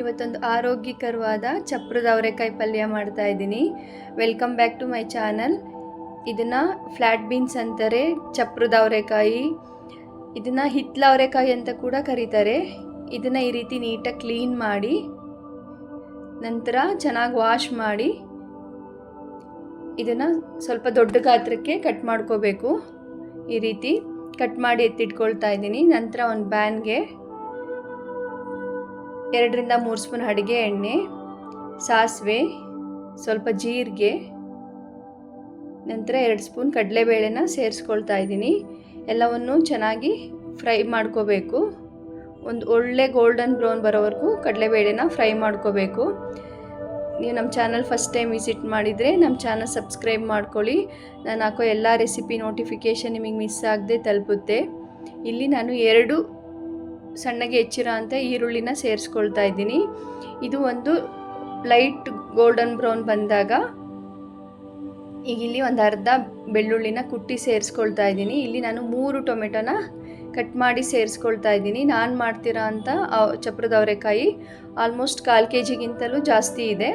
ಇವತ್ತೊಂದು ಆರೋಗ್ಯಕರವಾದ ಚಪ್ರದ ಅವರೆಕಾಯಿ ಪಲ್ಯ ಮಾಡ್ತಾ ಇದ್ದೀನಿ. Welcome back to my channel ಇದನ್ನು ಫ್ಲ್ಯಾಟ್ ಬೀನ್ಸ್ ಅಂತಾರೆ, ಚಪ್ರದ ಅವರೆಕಾಯಿ. ಇದನ್ನು ಹಿತ್ಲ ಅವರೆಕಾಯಿ ಅಂತ ಕೂಡ ಕರೀತಾರೆ. ಇದನ್ನು ಈ ರೀತಿ ನೀಟಾಗಿ ಕ್ಲೀನ್ ಮಾಡಿ, ನಂತರ ಚೆನ್ನಾಗಿ ವಾಶ್ ಮಾಡಿ, ಇದನ್ನು ಸ್ವಲ್ಪ ದೊಡ್ಡ ಗಾತ್ರಕ್ಕೆ ಕಟ್ ಮಾಡ್ಕೋಬೇಕು. ಈ ರೀತಿ ಕಟ್ ಮಾಡಿ ಎತ್ತಿಟ್ಕೊಳ್ತಾ ಇದ್ದೀನಿ. ನಂತರ ಒಂದು ಬ್ಯಾನ್ಗೆ ಎರಡರಿಂದ ಮೂರು ಸ್ಪೂನ್ ಅಡುಗೆ ಎಣ್ಣೆ, ಸಾಸಿವೆ, ಸ್ವಲ್ಪ ಜೀರಿಗೆ, ನಂತರ ಎರಡು ಸ್ಪೂನ್ ಕಡಲೆಬೇಳೆನ ಸೇರಿಸ್ಕೊಳ್ತಾ ಇದ್ದೀನಿ. ಎಲ್ಲವನ್ನು ಚೆನ್ನಾಗಿ ಫ್ರೈ ಮಾಡ್ಕೋಬೇಕು. ಒಂದು ಒಳ್ಳೆ ಗೋಲ್ಡನ್ ಬ್ರೌನ್ ಬರೋವರೆಗೂ ಕಡಲೆಬೇಳೆನ ಫ್ರೈ ಮಾಡ್ಕೋಬೇಕು. ನೀವು ನಮ್ಮ ಚಾನಲ್ ಫಸ್ಟ್ ಟೈಮ್ ವಿಸಿಟ್ ಮಾಡಿದರೆ ನಮ್ಮ ಚಾನಲ್ ಸಬ್ಸ್ಕ್ರೈಬ್ ಮಾಡ್ಕೊಳ್ಳಿ. ನಾನು ಹಾಕೋ ಎಲ್ಲ ರೆಸಿಪಿ ನೋಟಿಫಿಕೇಷನ್ ನಿಮಗೆ ಮಿಸ್ ಆಗದೆ ತಲುಪುತ್ತೆ. ಇಲ್ಲಿ ನಾನು ಎರಡು ಸಣ್ಣಗೆ ಹೆಚ್ಚಿರೋ ಅಂತ ಈರುಳ್ಳಿನ ಸೇರಿಸ್ಕೊಳ್ತಾ ಇದ್ದೀನಿ. ಇದು ಒಂದು ಲೈಟ್ ಗೋಲ್ಡನ್ ಬ್ರೌನ್ ಬಂದಾಗ ಈಗ ಇಲ್ಲಿ ಒಂದು ಅರ್ಧ ಬೆಳ್ಳುಳ್ಳಿನ ಕುಟ್ಟಿ ಸೇರಿಸ್ಕೊಳ್ತಾ ಇದ್ದೀನಿ. ಇಲ್ಲಿ ನಾನು ಮೂರು ಟೊಮೆಟೊನ ಕಟ್ ಮಾಡಿ ಸೇರಿಸ್ಕೊಳ್ತಾ ಇದ್ದೀನಿ. ನಾನು ಮಾಡ್ತಿರೋ ಅಂತ ಚಪ್ರದ ಅವರೆಕಾಯಿ ಆಲ್ಮೋಸ್ಟ್ ಕಾಲು ಕೆ ಜಿಗಿಂತಲೂ ಜಾಸ್ತಿ ಇದೆ.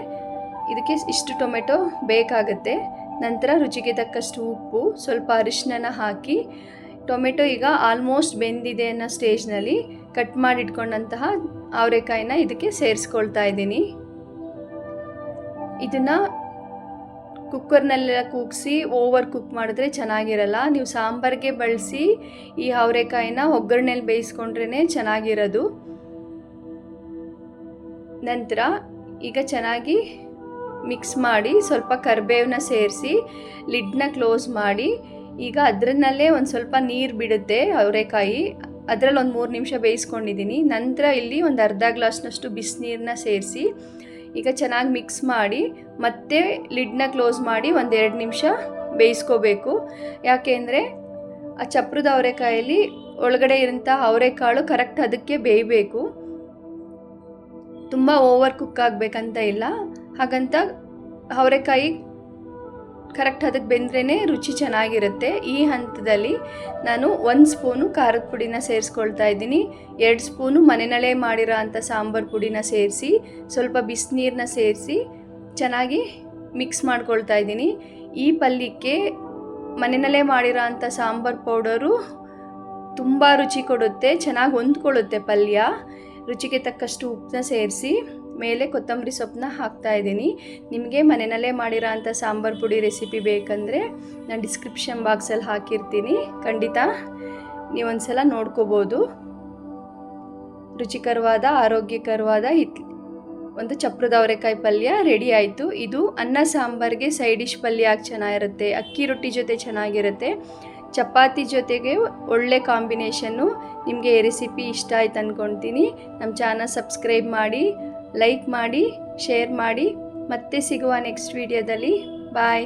ಇದಕ್ಕೆ ಇಷ್ಟು ಟೊಮೆಟೊ ಬೇಕಾಗುತ್ತೆ. ನಂತರ ರುಚಿಗೆ ತಕ್ಕಷ್ಟು ಉಪ್ಪು, ಸ್ವಲ್ಪ ಅರಿಶಿನ ಹಾಕಿ, ಟೊಮೆಟೊ ಈಗ ಆಲ್ಮೋಸ್ಟ್ ಬೆಂದಿದೆ ಅನ್ನೋ ಸ್ಟೇಜ್ನಲ್ಲಿ ಕಟ್ ಮಾಡಿ ಇಟ್ಕೊಂಡಂತಹ ಅವರೆಕಾಯಿನ ಇದಕ್ಕೆ ಸೇರಿಸ್ಕೊಳ್ತಾ ಇದ್ದೀನಿ. ಇದನ್ನು ಕುಕ್ಕರ್ನಲ್ಲೆಲ್ಲ ಕೂಗಿಸಿ ಓವರ್ ಕುಕ್ ಮಾಡಿದ್ರೆ ಚೆನ್ನಾಗಿರಲ್ಲ. ನೀವು ಸಾಂಬಾರಿಗೆ ಬಳಸಿ ಈ ಅವರೆಕಾಯಿನ ಒಗ್ಗರಣೆಯಲ್ಲಿ ಬೇಯಿಸ್ಕೊಂಡ್ರೇ ಚೆನ್ನಾಗಿರೋದು. ನಂತರ ಈಗ ಚೆನ್ನಾಗಿ ಮಿಕ್ಸ್ ಮಾಡಿ ಸ್ವಲ್ಪ ಕರಿಬೇವನ್ನ ಸೇರಿಸಿ ಲಿಡ್ನ ಕ್ಲೋಸ್ ಮಾಡಿ ಈಗ ಅದರನ್ನಲ್ಲೇ ಒಂದು ಸ್ವಲ್ಪ ನೀರು ಬಿಡುತ್ತೆ ಅವರೆಕಾಯಿ. ಅದರಲ್ಲಿ ಒಂದು ಮೂರು ನಿಮಿಷ ಬೇಯಿಸ್ಕೊಂಡಿದ್ದೀನಿ. ನಂತರ ಇಲ್ಲಿ ಒಂದು ಅರ್ಧ ಗ್ಲಾಸ್ನಷ್ಟು ಬಿಸಿನೀರನ್ನ ಸೇರಿಸಿ, ಈಗ ಚೆನ್ನಾಗಿ ಮಿಕ್ಸ್ ಮಾಡಿ, ಮತ್ತೆ ಲಿಡ್ನ ಕ್ಲೋಸ್ ಮಾಡಿ ಒಂದೆರಡು ನಿಮಿಷ ಬೇಯಿಸ್ಕೋಬೇಕು. ಯಾಕೆಂದರೆ ಆ ಚಪ್ರದ ಅವರೆಕಾಯಲ್ಲಿ ಒಳಗಡೆ ಇರೋಂಥ ಅವರೆಕಾಳು ಕರೆಕ್ಟ್ ಅದಕ್ಕೆ ಬೇಯಬೇಕು. ತುಂಬ ಓವರ್ ಕುಕ್ ಆಗಬೇಕಂತ ಇಲ್ಲ. ಹಾಗಂತ ಅವರೆಕಾಯಿ ಕರೆಕ್ಟ್ ಅದಕ್ಕೆ ಬೆಂದ್ರೇ ರುಚಿ ಚೆನ್ನಾಗಿರುತ್ತೆ. ಈ ಹಂತದಲ್ಲಿ ನಾನು ಒಂದು ಸ್ಪೂನು ಖಾರದ ಪುಡಿನ ಸೇರಿಸ್ಕೊಳ್ತಾ ಇದ್ದೀನಿ. ಎರಡು ಸ್ಪೂನು ಮನೆಯಲ್ಲೇ ಮಾಡಿರೋ ಅಂಥ ಸಾಂಬಾರು ಪುಡಿನ ಸೇರಿಸಿ, ಸ್ವಲ್ಪ ಬಿಸಿನೀರನ್ನ ಸೇರಿಸಿ ಚೆನ್ನಾಗಿ ಮಿಕ್ಸ್ ಮಾಡ್ಕೊಳ್ತಾ ಇದ್ದೀನಿ. ಈ ಪಲ್ಯಕ್ಕೆ ಮನೆಯಲ್ಲೇ ಮಾಡಿರೋ ಅಂಥ ಸಾಂಬಾರು ಪೌಡರು ತುಂಬ ರುಚಿ ಕೊಡುತ್ತೆ, ಚೆನ್ನಾಗಿ ಹೊಂದ್ಕೊಳ್ಳುತ್ತೆ ಪಲ್ಯ. ರುಚಿಗೆ ತಕ್ಕಷ್ಟು ಉಪ್ಪನ್ನ ಸೇರಿಸಿ. ಮೇಲೆ ಕೊತ್ತಂಬರಿ ಸೊಪ್ಪನ್ನ ಹಾಕ್ತಾ ಇದ್ದೀನಿ. ನಿಮಗೆ ಮನೆಯಲ್ಲೇ ಮಾಡಿರೋ ಅಂಥ ಸಾಂಬಾರು ಪುಡಿ ರೆಸಿಪಿ ಬೇಕಂದರೆ ನಾನು ಡಿಸ್ಕ್ರಿಪ್ಷನ್ ಬಾಕ್ಸಲ್ಲಿ ಹಾಕಿರ್ತೀನಿ. ಖಂಡಿತ ನೀವೊಂದು ಸಲ ನೋಡ್ಕೋಬೋದು. ರುಚಿಕರವಾದ, ಆರೋಗ್ಯಕರವಾದ ಇತ್ ಒಂದು ಚಪ್ರದ ಅವರೆಕಾಯಿ ಪಲ್ಯ ರೆಡಿ ಆಯಿತು. ಇದು ಅನ್ನ ಸಾಂಬಾರಿಗೆ ಸೈಡ್ ಡಿಶ್ ಪಲ್ಯ ಆಗಿ ಚೆನ್ನಾಗಿರುತ್ತೆ. ಅಕ್ಕಿ ರೊಟ್ಟಿ ಜೊತೆ ಚೆನ್ನಾಗಿರುತ್ತೆ. ಚಪಾತಿ ಜೊತೆಗೆ ಒಳ್ಳೆ ಕಾಂಬಿನೇಷನ್ನು ನಿಮಗೆ ರೆಸಿಪಿ ಇಷ್ಟ ಆಯ್ತು ಅಂದ್ಕೊಳ್ತೀನಿ ನಮ್ಮ ಚಾನಲ್ ಸಬ್ಸ್ಕ್ರೈಬ್ ಮಾಡಿ. ಲೈಕ್ ಮಾಡಿ ಶೇರ್ ಮಾಡಿ ಮತ್ತೆ ಸಿಗುವ ನೆಕ್ಸ್ಟ್ ವಿಡಿಯೋದಲ್ಲಿ ಬಾಯ್